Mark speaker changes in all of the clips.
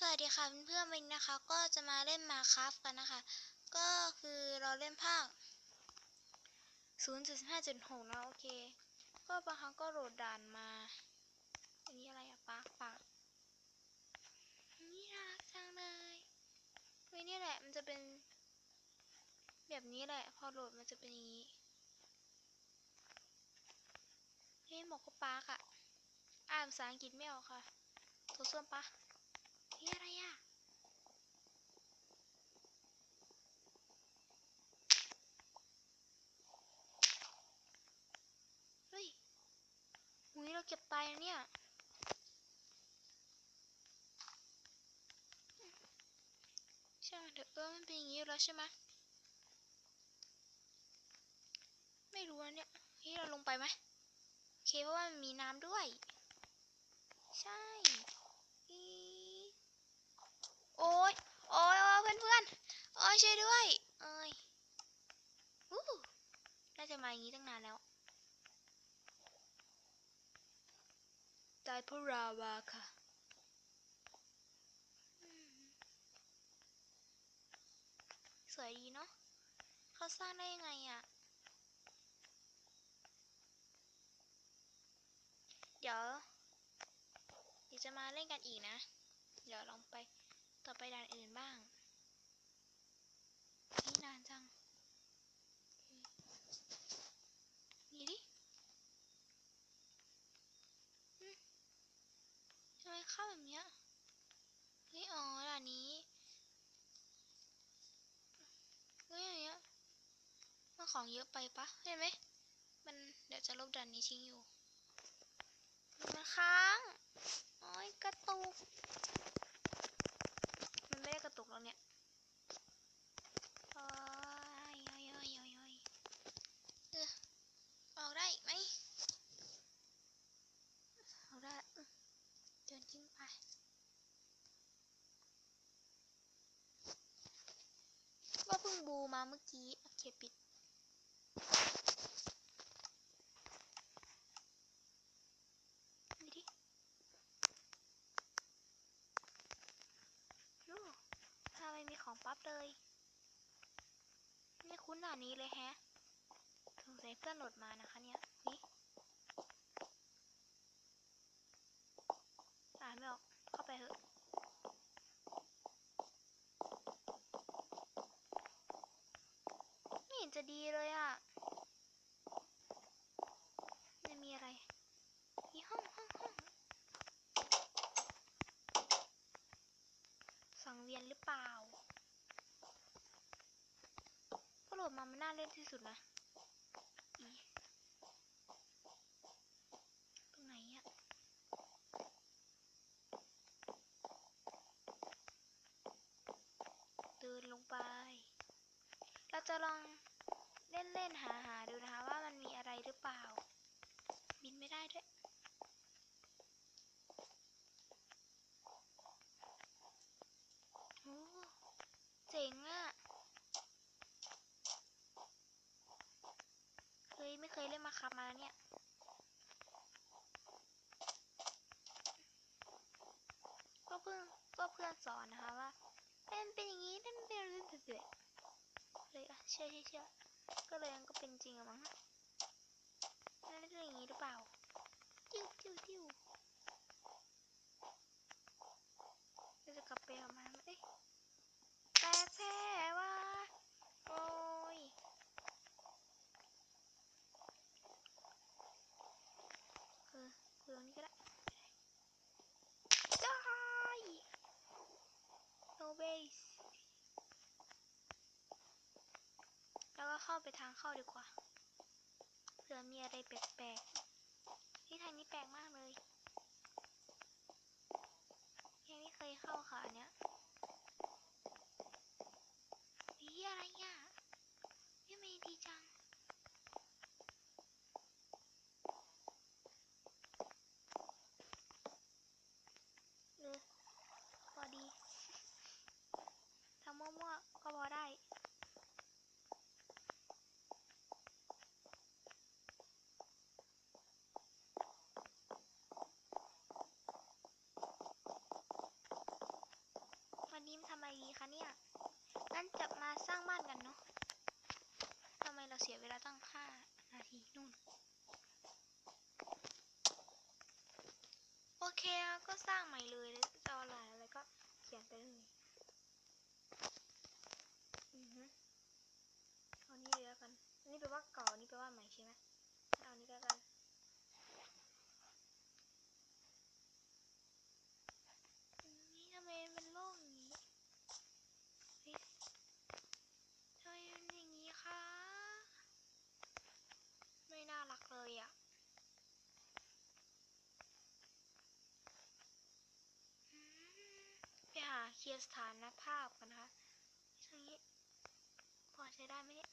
Speaker 1: สวัสดีค่ะเพื่อนๆวันนี้นะคะ ก็จะมาเล่นมาคราฟกันนะคะ ก็คือเราเล่นภาค0.5.6 นะโอเค ก็บางครั้งก็โหลดด่านมา อันนี้อะไรอะปากปากนี่น่ารักจังเลยเฮ้ยนี่แหละมันจะเป็น แบบนี้แหละ พอโหลดมันจะเป็นอย่างนี้เฮ้ยหมอกก็ปากอะอ่านภาษาอังกฤษไม่ออกค่ะโทรส้วมปะ นี่อะไรอะเฮ้ยหุยเราเก็บตายนะเนี่ยใช่างมันเถอะเออมันเป็นอย่างนี้แล้วใช่ไหมไม่รู้นะเนี่ยเฮ้ยเราลงไปไหมโอเคเพราะว่ามันมีน้ำด้วย ใช่ โอ้ยโอ้ยโอ้ยเพื่อนเพื่อนๆโอ้ยช่วยด้วยเอ้ยอู้น่าจะมาอย่างนี้ตั้งนานแล้วตายเพราะราวาค่ะอืมสวยดีเนาะเขาสร้างได้ยังไงอะเดี๋ยว เดี๋ยวจะมาเล่นกันอีกนะ เดี๋ยวลองไป ต่อไปด่านอื่นบ้างนี่นานจังนี่ดิทำไมเข้าแบบเนี้ยเฮ้ยอ๋อด่านนี้เฮ้ยอย่างเงี้ยมันของเยอะไปปะเห็นไหมมันเดี๋ยวจะลบด่านนี้ทิ้งอยู่มันค้างโอ้ยกระตุก มันไม่ได้กระ ตุกแล้วเนี่ยโอ้ยโอ้ยโอ้ยโอ้ยโอ้ยเออออกได้ไหมออกได้เดินทิ้งไปว่าเพิ่งบูมาเมื่อกี้โอเคปิด นี่ดิ โอ้ทำไมมีของปั๊บเลย ไม่คุ้นด่านนี้เลยแฮะสงสัยเพื่อน โหลดมานะคะเนี่ยนี่อ่านไม่ออก เข้าไปเถอะไม่เห็นจะดีเลยอะ่ะไม่มีอะไรมีห้องห้องห้องสังเวียนหรือเปล่าก็โหลดมามันน่าเล่นที่สุดนะอีตรงไหนอะเดินลงไป เราจะลองเล่นเล่นหาหาดูนะคะว่ามันมีอะไรหรือเปล่า บินไม่ได้ด้วย โอ้เจ๋งอะเฮ้ย ครับมาแล้วเนี่ยก็เพื่อนก็เพื่อนสอนนะคะว่าเป็นเป็นอย่างนี้เป็นเป็นเล่นเฉยๆเลยอะเชื่อเชื่อเชื่อก็เลยมันก็เป็นจริงอะมั้งเล่นเป็นอย่างนี้หรือเปล่า ติ้วติ้วติ้วเราจะกลับไปเอามาไหมเอ้ย แต่แพ้ว่า โอ้ย เออคุยตรงนี้ก็ได้ได้ no base แล้วก็เข้า ไปทางเข้าดีกว่าเผื่อมีอะไรแปลกๆที่ทางนี้แปลกมากเลยยังไม่เคยเข้าค่ะอันเนี้ย อีอะไรอะยังไม่ดีจัง เออพอดีทำมั่วๆก็พอได้ อ แล้วก็ สร้างใหม่เลยจะเอาอะไรอะไรก็เขียนไปเลยอือฮึเอานี้เลยแล้วกัน นี่แปลว่าเก่านนี่แปลว่าใหม่ใช่ไหมเอาอันนี้แล้วกัน นี่ทำไมมันโล่งอย่างนี้เฮ้ยทำไมมันอย่างนี้คะ ไม่น่ารักเลยอะ่ะอืมไปหาเค ลียร์สถานภาพกันนะคะตรงนี้ พอใช้ได้ไหมเนี่ย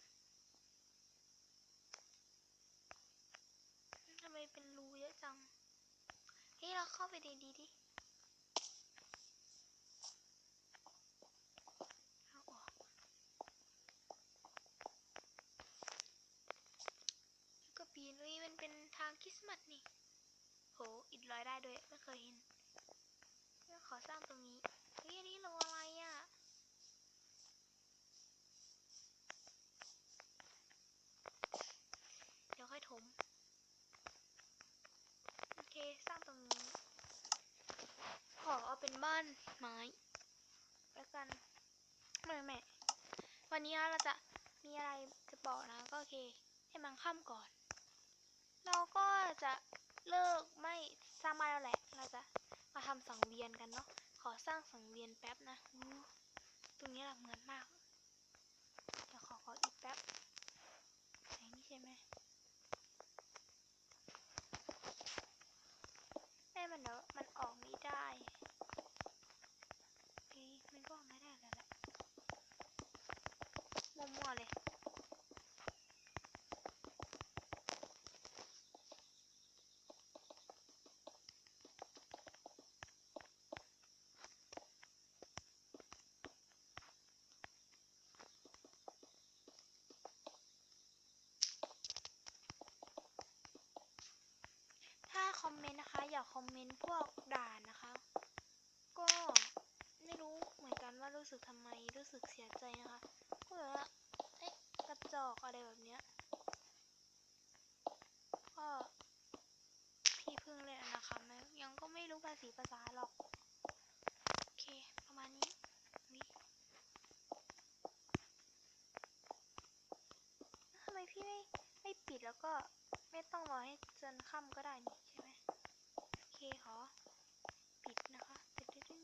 Speaker 1: ทำไมเป็นรูเยอะจังเฮ้ยเราเข้าไปดีดีดิเอาออกแล้วก็ปีนเอ้ยมันเป็นทางคริสต์มาสนี่ โห อิดลอยได้ด้วย ไม่เคยเห็นเดี๋ยวขอสร้างตรงนี้ อันนี้โลอะไรอะเดี๋ยวค่อยถม โอเค สร้างตรงนี้ ขอเอาเป็นบ้านไม้ แล้วกันไม่แม่ วันนี้เราจะมีอะไรจะบอกนะ ก็โอเค ให้มันค่ำก่อน เราก็จะเลิกไม่สร้างบ้านแล้วแหละ เราจะมาทำสังเวียนกันเนาะ อสร้างสังเวียนแป๊บนะตรงนี้หละเหมือนมาก เดี๋ยวขอขออีกแป๊บไหนนี่ใช่ไหมแม่มันเดี๋ยวมันออกไม่ได้เฮ้ยมันก็ออกไม่ได้แล้วแหละ มั่วๆเลย ถ้า คอมเมนต์นะคะ อย่าคอมเมนต์พวกด่านะคะ ก็ไม่รู้เหมือนกันว่ารู้สึกทำไมรู้สึกเสียใจนะคะก็แบบว่าเอ๊ะกระจอกอะไรแบบเนี้ยก็พี่เพิ่งเล่นะนะคะไม่ยังก็ไม่รู้ภาษีภาษาหรอกโอเคประมาณนี้นี่ทำไมพี่ไม่ไม่ปิดแล้วก็ ต้องรอให้จนค่ำก็ได้นี่ใช่ไหมโอเคขอปิดนะคะตึ๊ดตึ๊ดตึ๊ด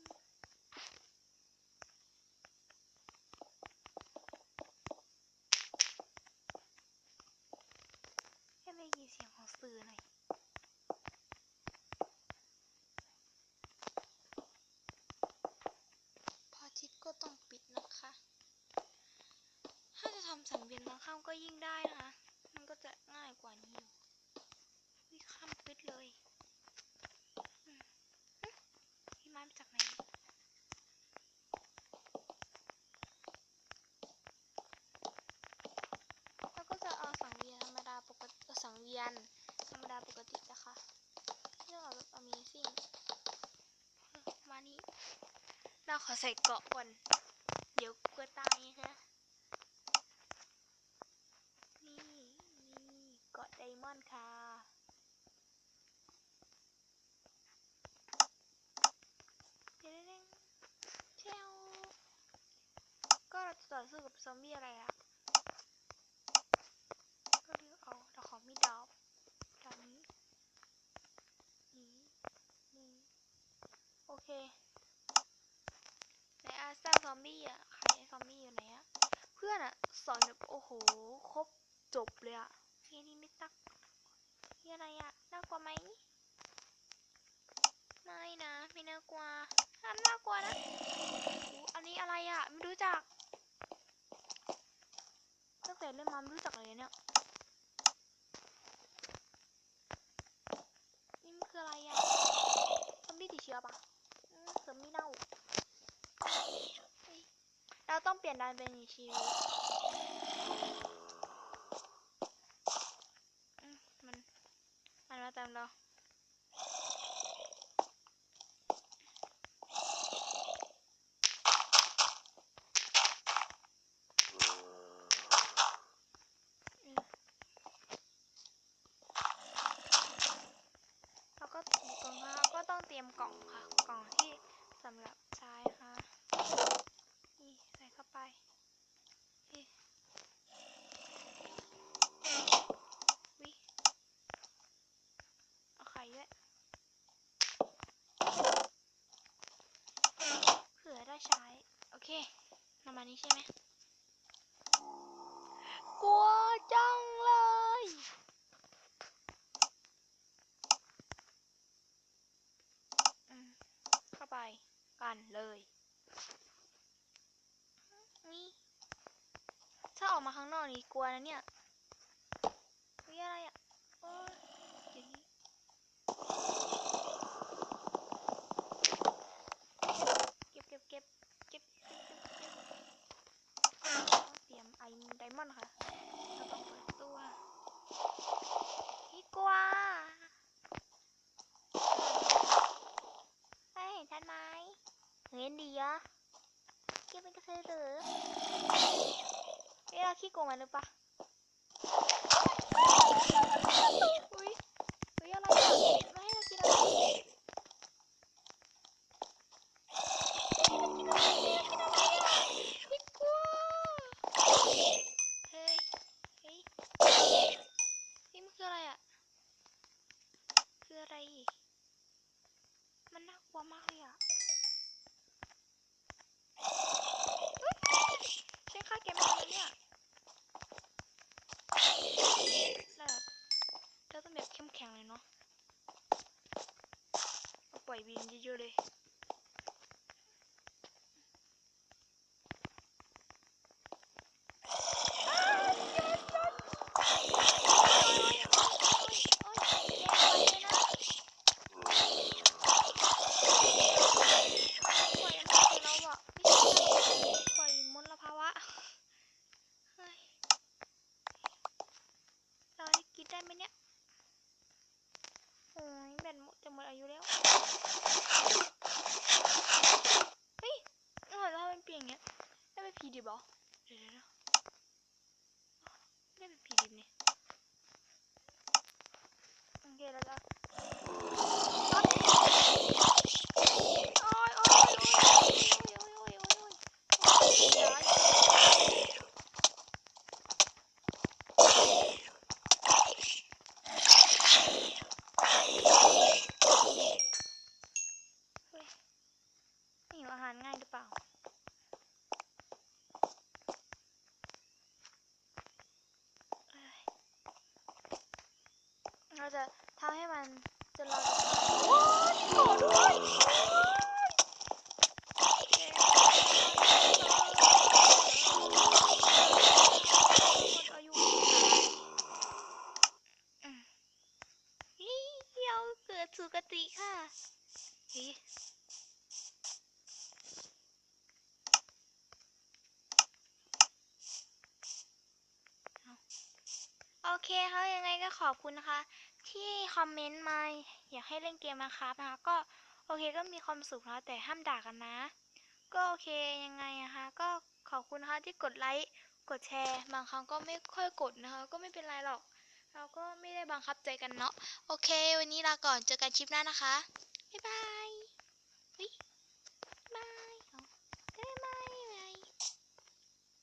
Speaker 1: ให้ไม่ได้ยินเสียงของสื่อหน่อยพอทิตย์ก็ต้องปิดนะคะ ถ้าจะทำสังเวียนบางค่ำก็ยิ่งได้นะคะ มันก็จะง่ายกว่านี้อยู่วิค่ำปิดเลยอืมหึพี่ไม้มาจากไหนเนี่ยแล้วก็จะเอาสังเวียนธรรมดาปกติเอาสังเวียนธรรมดาปกตินะคะเรื่องเอาแบบ amazing อืมมานี้ เราข อใส่เกาะก่อน เดี๋ยวกลัวตายนะคะนี่นี่เกาะไดมอนด์ค่ะ เด้งเชวก็เราจะต่อสู้กับซอมบี้อะไรอะก็เลือกเอาเราขอมีดาบดาบนี้ นี้ นี้ โอเค ไหน อาสร้างซอมบี้อะใครไอ้ซอมบี้อยู่ไหนอะเพื่อนอะสอนแบบโอ้โหครบจบเลยอะเฮ้ยนี่ไม่ตักนี่อะไรอะน่ากลัวไหมไม่นะไม่น่ากลัวอันน่ากลัวนะอันนี้อะไรอะไม่รู้จักตั้งแต่เล่นมาไม่รู้จักเลยเนี่ย เปลี่ยนด้านเป็นอีชีวิตมันมันมาตามเราก็ต้องเตรียมกล่องค่ะ กล่องที่สำหรับ มานี้ใช่ไหมกลัวจังเลยเข้าไปกันเลยนี่ถ้าออกมาข้างนอกนี่กลัวนะเนี่ยมีอะไรอะโอ้ยอย่างนี้ ano pa. I mean. ยังไงก็ขอบคุณนะคะ ที่คอมเมนต์มาอยากให้เล่นเกมมาครับนะคะ ก็โอเคก็มีความสุขนะแต่ห้ามด่ากันนะ ก็โอเคยังไงนะคะก็ขอบคุณนะคะที่กดไลค์กดแชร์ บางครั้งก็ไม่ค่อยกดนะคะ ก็ไม่เป็นไรหรอก เราก็ไม่ได้บังคับใจกันเนาะโอเค วันนี้ลาก่อนเจอกันคลิปหน้านะคะบ๊ายบาย